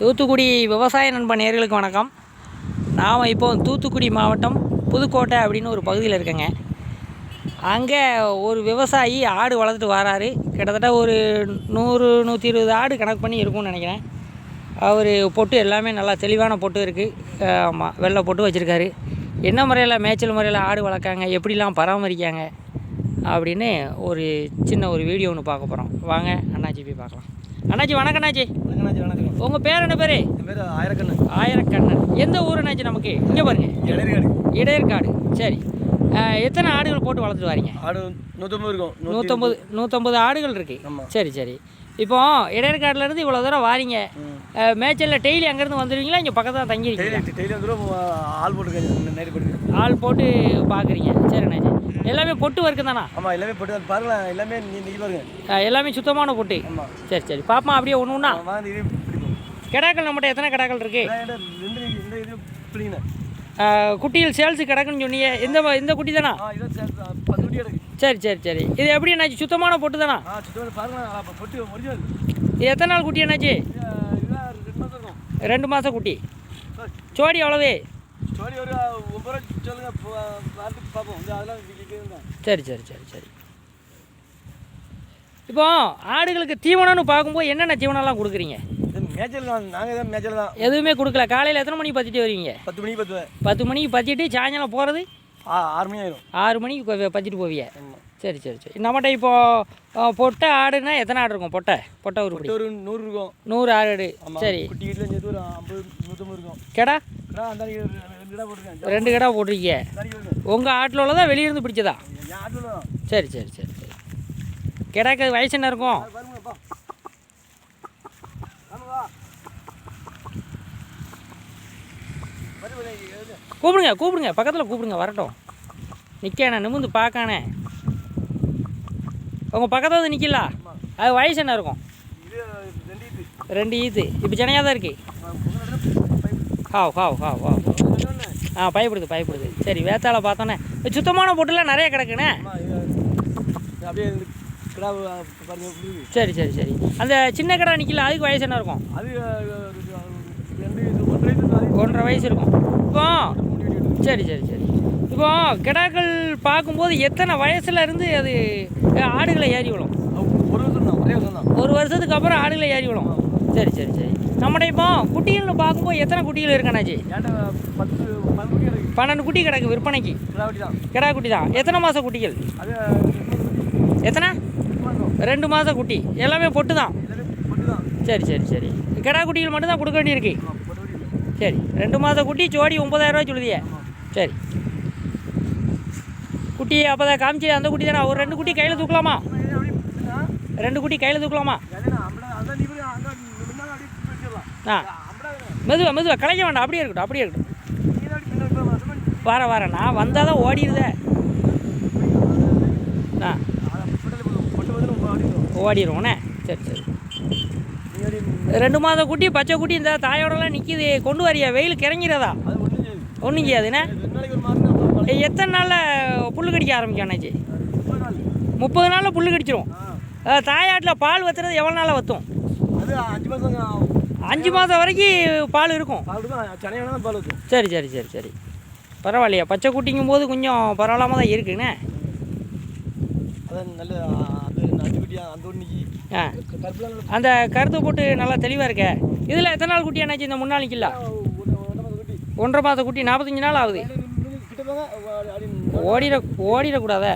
தூத்துக்குடி விவசாய நண்பன் நேர்களுக்கு வணக்கம். நாம் இப்போ தூத்துக்குடி மாவட்டம் புதுக்கோட்டை அப்படின்னு ஒரு பகுதியில் இருக்கேங்க. அங்கே ஒரு விவசாயி ஆடு வளர்த்துட்டு வராரு. கிட்டத்தட்ட ஒரு நூறு நூற்றி இருபது ஆடு கணக்கு பண்ணி இருக்கும்னு நினைக்கிறேன். அவர் பொட்டு எல்லாமே நல்லா தெளிவான பொட்டு இருக்குது ஆமாம் வெள்ளை பொட்டு வச்சுருக்காரு. என்ன முறையில் மேய்ச்சல் முறையில் ஆடு வளர்க்காங்க எப்படிலாம் பராமரிக்காங்க அப்படின்னு ஒரு சின்ன ஒரு வீடியோ ஒன்று பார்க்க போகிறோம் வாங்க அண்ணாச்சி போய் பார்க்கலாம். அண்ணாச்சி வணக்கம் அண்ணாச்சி. வணக்கண்ணாச்சி வணக்கம். உங்கள் பேர் என்ன பேர்? பேர் ஆயிரக்கண்ணு ஆயிரக்கண்ணன். எந்த ஊர் அண்ணாச்சி நமக்கு? இங்கே பாருங்க. இடையர்காடு. இடையர்காடு. சரி. எத்தனை ஆடுகள் போட்டு வளர்த்துட்டு வரீங்க? ஆடு நூற்றம்பது இருக்கும். நூற்றம்பது நூற்றம்பது ஆடுகள் இருக்கு. ஆமாம் சரி சரி. இப்போ இடையர்காடுலேருந்து இவ்வளோ தூரம் வாரீங்க. மேய்ச்சலில் டெய்லி அங்கேருந்து வந்துடுவீங்களா இங்கே பக்கத்தில் தங்கியிருக்கீங்களா? டெய்லி வந்துடும் ஆள் போட்டு ஆள் போட்டு பார்க்குறீங்க சரி அண்ணாச்சி. எல்லாமே பொட்டு வருக்கு தானா? ஆமாம் எல்லாமே போட்டு பாருங்களேன் எல்லாமே நீ நிற்கி பாருங்க. எல்லாமே சுத்தமான பொட்டு. சரி சரி. பாப்பா அப்படியே ஒன்று ஒன்றா கிடாக்கள் நம்மகிட்ட எத்தனை கிடாக்கள் பிடிங்கண்ணே குட்டியில் சேல்ஸு கிடக்குன்னு சொன்னீங்க. இந்த இந்த குட்டி தானா? சார் சரி சரி சரி. இது எப்படி என்னாச்சு? சுத்தமான பொட்டு தானா? இது எத்தனை நாள் குட்டி என்னாச்சு? ரெண்டு மாதம் குட்டி. சார் ஜோடி எவ்வளவு? சோடி ஒரு ஒம்பது ரூபா சொல்லுங்க பார்த்து பார்ப்போம். அதெல்லாம் விற்கிறேன் சரி சரி சரி சரி. இப்போ ஆடுகளுக்கு தீவனம்னு பார்க்கும்போது என்னென்ன தீவனம்லாம் கொடுக்குறீங்க? மேய்ச்சல் தான் நாங்கள் தான் மேய்ச்சல் தான். எதுவுமே கொடுக்கல. காலையில் எத்தனை மணிக்கு பற்றிட்டு வருவீங்க? பத்து மணிக்கு பத்து பத்து மணிக்கு பற்றிட்டு சாயங்காலம் போகிறது ஆறு மணி ஆயிரும். ஆறு மணிக்கு பற்றிட்டு போவீங்க. சரி சரி சரி. நம்மகிட்ட இப்போது பொட்டை ஆடுனா எத்தனை ஆடு இருக்கும்? பொட்டை பொட்டை உருப்படி ஒரு நூறு இருக்கும். நூறு ஆடு. சரி. குட்டி வீட்டில் சேர்த்து ஒரு ஐம்பது நூற்றம்பது இருக்கும். கெடா? ரெண்டு கடை போட்டிருக்கீங்க உங்கள் ஆட்டில் உள்ளதா வெளியிருந்து பிடிச்சதா? சரி சரி சரி சரி. கிடாக்கு வயசு என்ன இருக்கும். கூப்பிடுங்க கூப்பிடுங்க. பக்கத்தில் கூப்பிடுங்க வரட்டும். நிற்கானே நிமிந்து பார்க்கானே. உங்கள் பக்கத்தில் வந்து நிற்கல அது வயசு என்ன இருக்கும்? ரெண்டு ஈத்து. இப்போ ஜனையாக தான் இருக்குது ஹாவ் ஹாவ் ஹாவ் ஹாவ் ஆ பயப்படுது பயப்படுது. சரி வேத்தாளை பார்த்தோன்னே. சுத்தமான பொட்டுலாம் நிறைய கிடக்குண்ணே. சரி சரி சரி. அந்த சின்ன கடை நிற்கல அதுக்கு வயசு என்ன இருக்கும்? அது ஒன்றரை வயசு இருக்கும். இப்போ. சரி சரி சரி. இப்போ கிடாக்கள் பார்க்கும்போது எத்தனை வயசுல இருந்து அது ஆடுகளை ஏறி அது ஒரு வருஷம் ஒரே வருஷம் தான் ஒரு வருஷத்துக்கு அப்புறம் ஆடுகளை ஏறி விடும் சரி சரி சரி. நம்மகிட்ட இப்போ குட்டிகள்னு பார்க்கும்போது எத்தனை குட்டிகள் இருக்கண்ணாச்சி பன்னெண்டு குட்டி கிடக்கு விற்பனைக்கு. கிடா குட்டி தான். எத்தனை மாத குட்டிகள்? எத்தனை? ரெண்டு மாத குட்டி. எல்லாமே பொட்டு தான். சரி சரி சரி. கிடா குட்டிகள் மட்டும் தான் கொடுக்க வேண்டியிருக்கு. சரி. ரெண்டு மாத குட்டி ஜோடி ஒம்பதாயிரம் ரூபாய் சொல்லுதியே. சரி. குட்டி அப்போ தான் காமிச்சு அந்த குட்டி தானே? ஒரு ரெண்டு குட்டி கையில் தூக்கலாமா? ரெண்டு குட்டி கையில் தூக்கலாமா இல்லைன்னா அம்பளை- அதான் நீ போய் அங்க முன்னால அப்படியே பிடிச்சி வச்சிடலாம். ஆ. அம்பளை மெதுவா மெதுவா கலைக்க வேண்டாம். அப்படியே இருக்கட்டும் அப்படியே இருக்கட்டும். வர வர நான் வந்தால் தான் ஓடிடுதே. ஆ. ஓடிடுவோண்ணே சரி சரி. ரெண்டு மாத குட்டி பச்சை குட்டி இந்த தாயோடலாம் நிற்கிது கொண்டு வரியா? வெயில் கிறங்கிறதா அது ஒன்றும் செய்யாதுண்ணே எத்தனை நாளில் புல் கடிக்க ஆரம்பிக்கும் அண்ணாச்சி? முப்பது நாள். முப்பது நாளில் புல் கடிச்சிரும். தாயாட்டில் பால் வத்துறது எவ்வளோ நாளாக வத்தும்? அது அஞ்சு மாதம் வரைக்கும் பால் இருக்கும். பால் ஊற்றும் சரி சரி சரி சரி. பரவாயில்லையா. பச்சை குட்டிங்கும் போது கொஞ்சம் பரவாயில்லாம தான் இருக்குண்ணே. அந்த கருத்து போட்டு நல்லா தெளிவாக இருக்க. இதில் எத்தனை நாள் குட்டி என்னாச்சு இந்த முன்னாள் நிற்கல ஒன்றரை மாதம் குட்டி. ஒன்றரை மாத குட்டி நாற்பத்தஞ்சு நாள் ஆகுது. ஓடிட ஓடிடக்கூடாதே.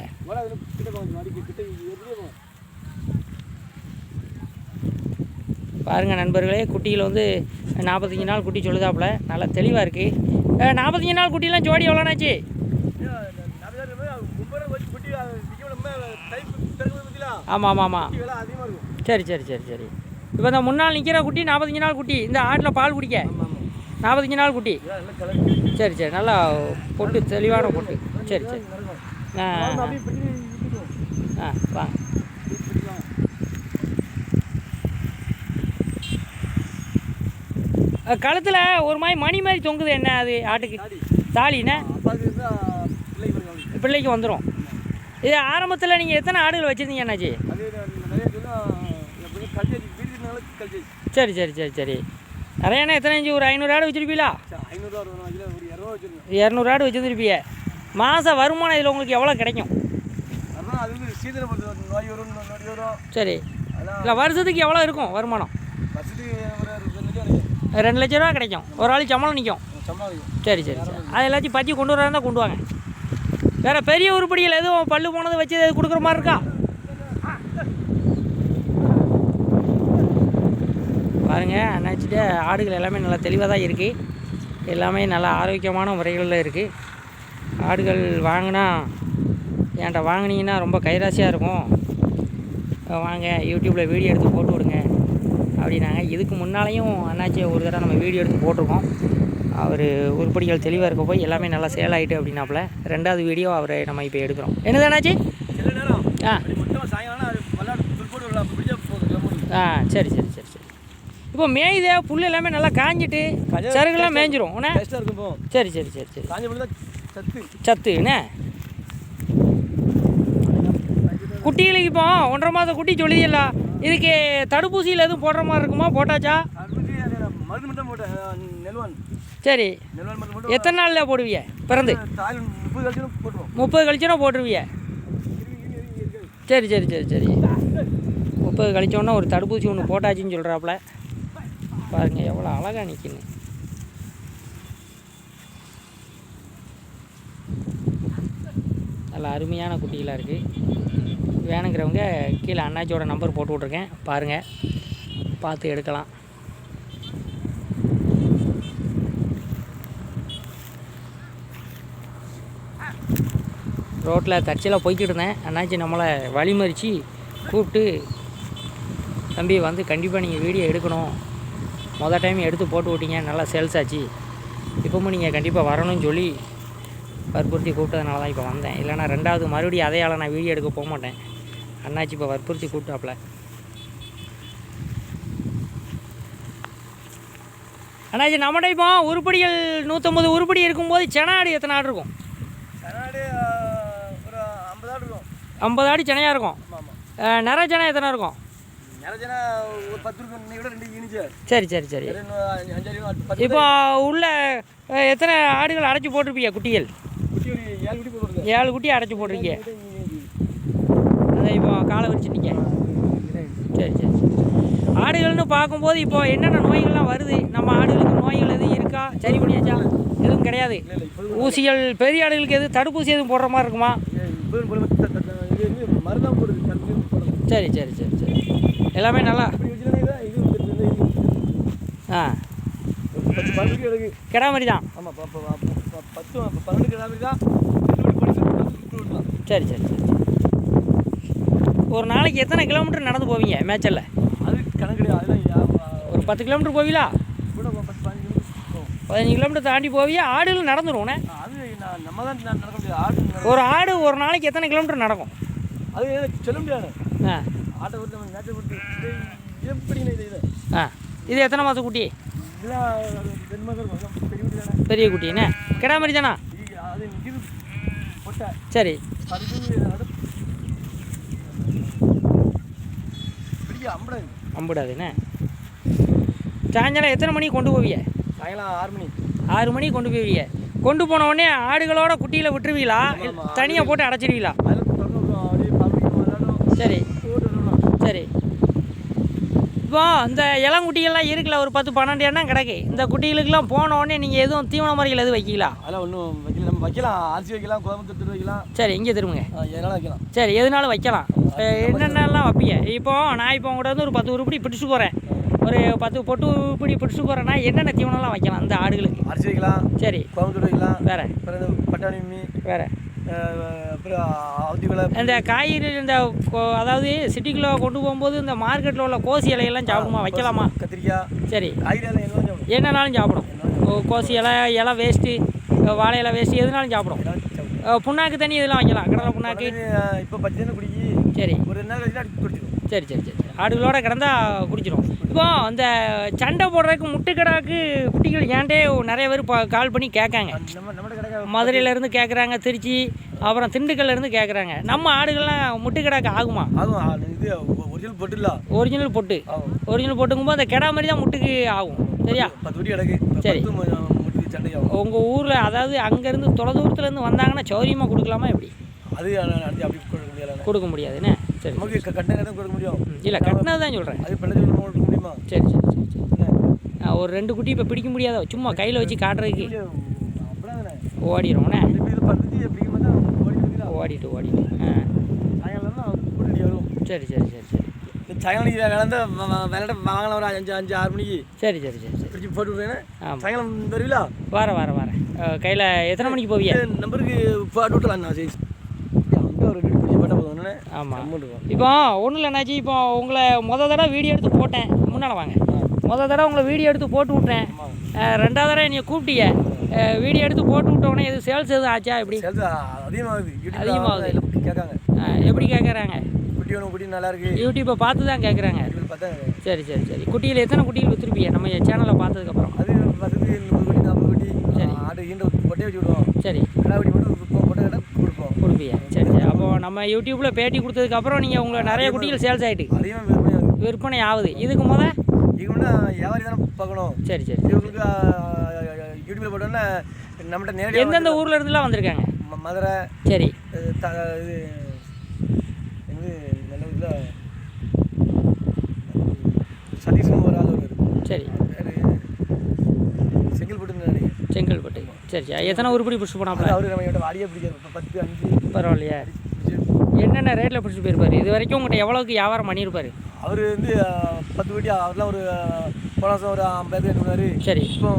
பாருங்கள் நண்பர்களே குட்டியில் வந்து நாற்பத்தஞ்சு நாள் குட்டி சொல்லுதாப்புல. நல்லா தெளிவாக இருக்குது நாற்பத்தஞ்சு நாள் குட்டிலாம் ஜோடி எவ்வளோனாச்சு? ஆமாம் ஆமாம் ஆமாம் சரி சரி சரி சரி. இப்போ இந்த முன்னால் நிற்கிற குட்டி நாற்பத்தஞ்சு நாள் குட்டி. இந்த ஆட்டில் பால் குடிக்க? நாற்பத்தஞ்சு நாள் குட்டி. சரி சரி. நல்லா பொட்டு தெளிவான பொட்டு. சரி சரி. ஆ ஆ வாங்க கழுத்தில் ஒரு மாதிரி மணி மாதிரி தொங்குது என்ன அது ஆட்டுக்கு? தாலிண்ணே பிள்ளைக்கு வந்துடும் இது ஆரம்பத்தில் நீங்கள் எத்தனை ஆடுகள் வச்சுருந்தீங்க அண்ணாச்சி? சரி சரி சரி சரி. நிறையாண்ணா எத்தனை இஞ்சி ஒரு ஐநூறு ஆடு வச்சுருப்பீங்களா? இரநூறு ஆடு வச்சுருந்துருப்பீங்க. மாத வருமானம் இதில் உங்களுக்கு எவ்வளோ கிடைக்கும்? சரி. இல்லை வருஷத்துக்கு எவ்வளோ இருக்கும் வருமானம்? ரெண்டு லட்சம் லட்ச ரூபா கிடைக்கும். ஒரு ஆள் சம்பளம் நிற்கும் சரி சரி சரி. அது எல்லாத்தையும் பற்றி கொண்டு வராங்க கொண்டு வாங்க. வேறு பெரிய உருப்படிகள் எதுவும் பல்லு போனது வச்சு எதுவும் கொடுக்குற மாதிரி இருக்கா? பாருங்க அண்ணாச்சிட்ட ஆடுகள் எல்லாமே நல்லா தெளிவாக தான் இருக்குது எல்லாமே நல்லா ஆரோக்கியமான முறைகளில் இருக்குது ஆடுகள் வாங்கினா என்கிட்ட வாங்குனீங்கன்னா ரொம்ப கைராசியாக இருக்கும். வாங்க யூடியூப்பில் வீடியோ எடுத்து போட்டு விடுங்க. அப்படின்னாங்க. இதுக்கு முன்னாலேயும் அண்ணாச்சி ஒரு தடவை நம்ம வீடியோ எடுத்து போட்டிருக்கோம். அவர் உருப்படிகள் தெளிவாக இருக்க போய் எல்லாமே நல்லா சேல் ஆகிட்டு அப்படின்னாப்புல ரெண்டாவது வீடியோ அவரை நம்ம இப்போ எடுக்கிறோம். என்னது அண்ணாச்சி? ஆ. ஆ சரி சரி சரி சரி. இப்போ மேயுதே புல் எல்லாமே நல்லா காஞ்சிட்டு சருகுலாம் மேய்ஞ்சிரும் இப்போ சரி சரி சரி சரி. சத்து. சத்து என்ன? குட்டிகளுக்கு இப்போ ஒன்றரை மாதம் குட்டி சொல்லியல்ல இதுக்கு தடுப்பூசியில் எதுவும் போடுற மாதிரி இருக்குமா? போட்டாச்சா? மருந்து மட்டும் போட்டேன் அஹ் நெல்வான். சரி. எத்தனை நாளில் போடுவீங்க பிறந்து. முப்பது கழிச்சோன்னா போட்டுருவீங்க சரி சரி சரி சரி. முப்பது கழிச்சோன்னா ஒரு தடுப்பூசி ஒன்று போட்டாச்சுன்னு சொல்கிறாப்புல பாருங்கள் எவ்வளோ அழகாக நிற்கின்னு நல்ல அருமையான குட்டிகளாக இருக்குது வேணுங்கிறவங்க கீழே அண்ணாச்சியோட நம்பர் போட்டு விட்ருக்கேன் பாருங்கள் பார்த்து எடுக்கலாம். ரோட்டில் தற்செயலாக போய்கிட்டு இருந்தேன். அண்ணாச்சி நம்மளை வழிமறித்து கூப்பிட்டு தம்பி வந்து கண்டிப்பாக நீங்கள் வீடியோ எடுக்கணும். மொதல் டைம் எடுத்து போட்டு விட்டீங்க. நல்லா சேல்ஸ் ஆச்சு. இப்போவும் நீங்கள் கண்டிப்பாக வரணும்னு சொல்லி வற்புறுத்தி கூப்பிட்டதுனால தான் இப்போ வந்தேன். இல்லைனா ரெண்டாவது மறுபடியும் அதையால் நான் வீடியோ எடுக்க போக மாட்டேன். அண்ணாச்சி இப்போ வற்புறுத்தி கூப்பிட்டாப்புல அண்ணாச்சி நம்மகிட்ட இப்போ உருப்படிகள் நூற்றம்பது உருப்படி இருக்கும்போது செனாடு எத்தனை ஆடு இருக்கும்? ஐம்பது ஆடு இருக்கும். ஐம்பது ஆடு செனையாக இருக்கும். நிறை செனை எத்தனை இருக்கும்? சரி சரி சரி. இப்போ உள்ள எத்தனை ஆடுகள் அடைச்சி போட்டிருப்பீங்க குட்டிகள்? ஏழு குட்டி அடைச்சி போட்டிருக்கீங்க. அதை இப்போ காலை விரிச்சிட்டீங்க. சரி சரி சரி. ஆடுகள்னு பார்க்கும்போது இப்போ என்னென்ன நோய்கள்லாம் வருது? நம்ம ஆடுகளுக்கு நோய்கள் எதுவும் இருக்கா? சரி பண்ணியாச்சா? எதுவும் கிடையாது. ஊசிகள் பெரிய ஆடுகளுக்கு எதுவும் தடுப்பூசி எதுவும் போடுற மாதிரி இருக்குமா? சரி சரி சரி சரி. எல்லாமே நல்லா. இது ஆ. பத்து கிடா மாதிரி தான். ஆமாம் பத்து ப- பன்னெண்டு கிடாமி தான் சரி சரி சரி. ஒரு நாளைக்கு எத்தனை கிலோமீட்டர் நடந்து போவீங்க மேய்ச்சலில் அது கணக்கு ஒரு பத்து கிலோமீட்டர் போவீங்களா? பதினஞ்சு கிலோமீட்டர் தாண்டி போவியா? ஆடுகள் ஆடு ஒரு ஆடு ஒரு நாளைக்கு எத்தனை கிலோமீட்டர் நடக்கும்? அது சொல்ல முடியாது? ஆ. ஆட்டை விட்டு நம்ம மேட்சை விட்டு இது எப்படி இது இது? ஆ. இது எத்தனை மாதம் குட்டி? பெரிய குட்டி தானே? பெரிய குட்டி என்ன? கிடா மாதிரி தானா? சரி. அதுக்கு அது பிடிக்க அம்படாது அம்புடாது என்ன சாயங்காலம் எத்தனை மணிக்கு கொண்டு போவீங்க? சாயங்காலம் ஆறு மணி ஆறு மணிக்கு கொண்டு போவீங்க. கொண்டு போன உடனே ஆடுகளோட குட்டியில் விட்டுருவீங்களா. தனியாக போட்டு அடைச்சிருவீங்களா? சரி. சரி. இப்போ இந்த இளங்குட்டிகள்லாம் இருக்குல்ல ஒரு பத்து பன்னெண்டு எண்ணம் கிடக்கு. இந்த குட்டிகளுக்கெல்லாம் போன உடனே நீங்கள் எதுவும் தீவன முறைகள் எதுவும் வைக்கலா அதெல்லாம் ஒன்றும் வைக்கல. நம்ம வைக்கலாம். அரிசி வைக்கலாம் கோயம்பு தட்டு வைக்கலாம். சரி இங்கே திரும்புங்க. ஆ, எதனாலும் வைக்கலாம். சரி எதுனாலும் வைக்கலாம். என்னென்னலாம் வைப்பீங்க? இப்போ நான் இப்போ உங்கள்கிட்ட வந்து ஒரு பத்து உருப்படி பிடிச்சு போகிறேன் ஒரு பத்து பொட்டு இப்படி பிடிச்சி போகிறேன்னா என்னென்ன தீவனம்லாம் வைக்கலாம் இந்த ஆடுகளுக்கு? அரிசி வைக்கலாம் சரி. கோயம்புத்தூர் வைக்கலாம் வேற. பட்டாணி வேற. அப்புறம் இந்த காய்கறி இந்த அதாவது சிட்டிக்குள்ளே கொண்டு போகும்போது இந்த மார்க்கெட்டில் உள்ள கோசி இலையெல்லாம் சாப்பிடுமா? வைக்கலாமா? கத்திரிக்காய் சரி. காய்கறி எல்லாம் என்ன சாப்பிடும். கோசி இலை இலை வேஸ்ட்டு வாழை இலை வேஸ்ட்டு எதுனாலும் சாப்பிடும். புண்ணாக்கு தண்ணி இதெல்லாம் வைக்கலாம். கடலை புண்ணாக்கு. இப்போ பச்சை குடிக்கி சரி. ஒரு அடிச்சு குடிச்சிடும் சரி சரி சரி ஆடுகளோட கிடந்தா குடிச்சிடும் இப்போ அந்த சண்டை போடுறதுக்கு முட்டுக்கடாக்கு குட்டிகள் ஏன்டே நிறைய பேர் கால் பண்ணி கேட்காங்க. மதுரையிலேருந்து கேட்குறாங்க திருச்சி அப்புறம் திண்டுக்கல்ல இருந்து கேட்குறாங்க நம்ம ஆடுகள்லாம் முட்டுக்கடாக்கு ஆகுமா? ஆகும் ஆ, இது ஒரிஜினல் பொட்டு இல்லை ஒரிஜினல் பொட்டு. ஆகும். ஒரிஜினல் பொட்டுங்கும்போது அந்த கிடா மாதிரி தான் முட்டுக்கு ஆகும். சரியா? கிடக்கு. சரி. முட்டி ஆகும். உங்கள் ஊரில் அதாவது அங்கேருந்து தொலை தூரத்துலேருந்து வந்தாங்கன்னா சௌரியமாக கொடுக்கலாமா எப்படி? அது அப்படி கொடுக்க முடியல கொடுக்க முடியாதுண்ணே சரி நமக்கு கட்டின கொடுக்க முடியும். இல்லை கட்டினது தான் சொல்கிறேன் அது நம்ம கொடுக்க முடியுமா? சரி சரி சரி ஒரு ரெண்டு குட்டி இப்போ பிடிக்க முடியாதோ? சும்மா கையில் வச்சு காட்டுறதுக்கு. ஓடிடும்ண்ணே ஓடிட்டு ஓடிட்டு சரி சரி சரி சரி. சாயங்காலம் விளந்த விளையாட வாங்கலாம். ஒரு அஞ்சு அஞ்சு ஆறு மணிக்கு சரி சரி சரி சரி. போட்டு விடுறேன் சாயங்காலம் வருவீங்களா? வர வர வரேன் கையில் எத்தனை மணிக்கு போவிய நம்பருக்கு போட்டு விட்டுலாம் சரி ஆமாம் இப்போ ஒன்றும் இல்லை என்னாச்சு இப்போ உங்களை முத தடவை வீடியோ எடுத்து போட்டேன். முன்னால் வாங்க. முத தடவை உங்களை வீடியோ எடுத்து போட்டு விட்டேன் ரெண்டாவது தடவை நீங்கள் கூப்பிட்டீங்க. வீடியோ எடுத்து போட்டு விட்டோடனே எது சேல்ஸ் எதுவும் ஆச்சா எப்படி? அதிகமாகுது. அதிகமாகுது. கேட்காங்க. எப்படி கேட்குறாங்க? குட்டி வேணும் குட்டி நல்லா இருக்கு. யூடியூப்பை பார்த்து தான் கேட்குறாங்க. சரி சரி சரி. குட்டியில் எத்தனை குட்டிகள் விற்றுருப்பீங்க நம்ம சேனலை பார்த்ததுக்கப்புறம். அது பத்துக்கு முப்பது குட்டி நாற்பது குட்டி சரி. ஆடு ஈண்ட பொட்டே வச்சு விடுவோம். சரி. கடா குட்டி மட்டும் பொட்டை கடை கொடுப்போம். கொடுப்பீங்க. சரி சரி. அப்போ நம்ம யூடியூப்பில் பேட்டி கொடுத்ததுக்கப்புறம் நீங்கள் உங்களை நிறைய குட்டிகள் சேல்ஸ் ஆகிட்டு விற்பனை ஆகுது. இதுக்கு முத இது முன்னா வியாபாரி தானே பார்க்கணும். சரி சரி. இவங்களுக்கு யூடியூப்ல போட்டோன்னா நம்மகிட்ட நேரடியாக எந்தெந்த ஊர்ல இருந்துலாம் வந்திருக்காங்க? மதுரை சரி. இது என்னது நல்ல இதில் சதீஷ்னு ஒரு ஆள் சரி. செங்கல்பட்டு செங்கல்பட்டு. சரி சரி. எத்தனை உருப்படி பிடிச்சி அது அவரு நம்ம கிட்ட வாடியே பிடிக்காது. பத்து அஞ்சு. பரவாயில்லையா. என்னென்ன ரேட்டில் பிடிச்சி போயிருப்பாரு? இது வரைக்கும் உங்கள்கிட்ட எவ்வளோக்கு வியாபாரம் பண்ணியிருப்பாரு? அவர் வந்து பத்து வட்டி அவர்லாம் ஒரு போன ஒரு ஐம்பது முன்னாரு சரி. இப்போ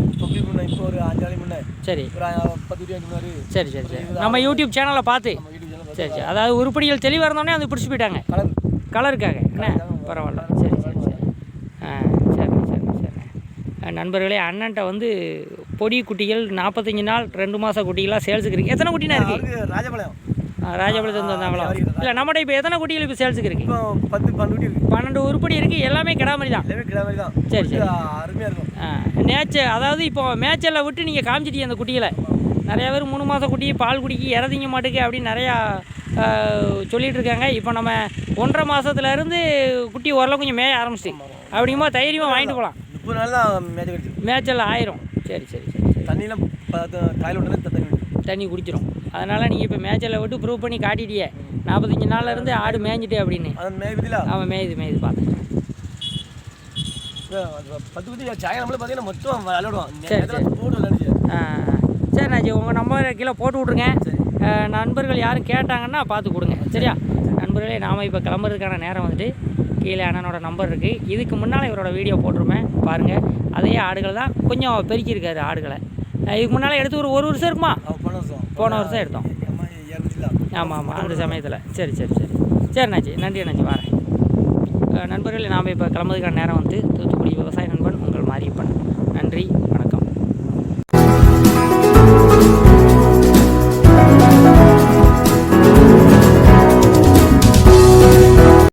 இப்போ ஒரு அஞ்சு நாளைக்கு முன்னே சரி. ஒரு பத்து முன்னாரு சரி சரி சரி. நம்ம யூடியூப் சேனலை பார்த்து. சரி சரி. அதாவது உருப்படிகள் தெளிவாக இருந்தோடனே அது பிடிச்சி போயிட்டாங்க. கலர். கலருக்காக. என்ன? பரவாயில்ல. சரி சரி சரி. ஆ சரி சரி சரி. நண்பர்களே அண்ணன்ட்ட வந்து பொடி குட்டிகள் நாற்பத்தஞ்சு நாள் ரெண்டு மாத குட்டிகளாக சேல்ஸுக்கு இருக்குது எத்தனை குட்டினா இருக்குது ராஜபாளையம். ராஜபாளையத்து வந்தாங்களோ இல்லை நம்மகிட்ட இப்போ எத்தனை குட்டிகள் இப்போ சேல்ஸுக்கு இருக்குது இப்போ பத்து பன்னெண்டு இருக்கு பன்னெண்டு உருப்படி இருக்குது எல்லாமே கிடாமரி தான். எல்லாமே கிடா மாதிரி தான். சரி, சரி. அருமையாக இருக்கும். நேச்சர் அதாவது இப்போ மேய்ச்சலில் விட்டு நீங்கள் காமிச்சிட்டீங்க அந்த குட்டிகளை? நிறைய பேர் மூணு மாதம் குட்டி பால் குடிக்கி இறதிங்க மாட்டுக்கு அப்படின்னு நிறையா ஆஹ், சொல்லிட்டு இருக்காங்க. இப்போ நம்ம ஒன்றரை மாதத்துலேருந்து குட்டி ஓரளவு கொஞ்சம் மேய ஆரம்பிச்சிட்டு அப்படிங்கும்போது தைரியமாக வாங்கிட்டு போகலாம் முப்பது நாள் மேய்ச்சல் ஆயிரும். சரி சரி சரி தண்ணியெலாம் காயில் தண்ணி தண்ணி குடிச்சிரும். அதனால் நீங்கள் இப்போ மேய்ச்சலை விட்டு ப்ரூவ் பண்ணி காட்டிட்டியே. நாற்பத்தஞ்சு நாள்ல இருந்து ஆடு மேய்ஞ்சிட்டு அப்படின்னு. அவன் மேயுது மேயுது பார்த்தேன் பத்து குட்டி சாயங்காலம் பார்த்தீங்கன்னா மொத்தம் விளையாடுவான். சரி, நாச்சி உங்கள் நம்பரை கீழே போட்டு விட்ருங்க நண்பர்கள் யாரும் கேட்டாங்கன்னா பார்த்து கொடுங்க. சரியா? நண்பர்களே நாம் இப்போ கிளம்புறதுக்கான நேரம் வந்துட்டு கீழே அண்ணனோட நம்பர் இருக்குது இதுக்கு முன்னால் இவரோட வீடியோ போட்டிருப்பேன். பாருங்கள் அதே ஆடுகள் தான் கொஞ்சம் பெருக்கியிருக்காரு ஆடுகளை. இதுக்கு முன்னால் எடுத்து ஒரு ஒரு வருஷம் இருக்குமா? போன வருஷம் எடுத்தோம். ஆமாம் ஆமாம் அந்த சமயத்தில். சரி சரி சரி. சரி அண்ணாச்சி நன்றி அண்ணாச்சி வரேன். நண்பர்களே நாம் இப்போ கிளம்புறதுக்கான நேரம் வந்து தூத்துக்குடி விவசாய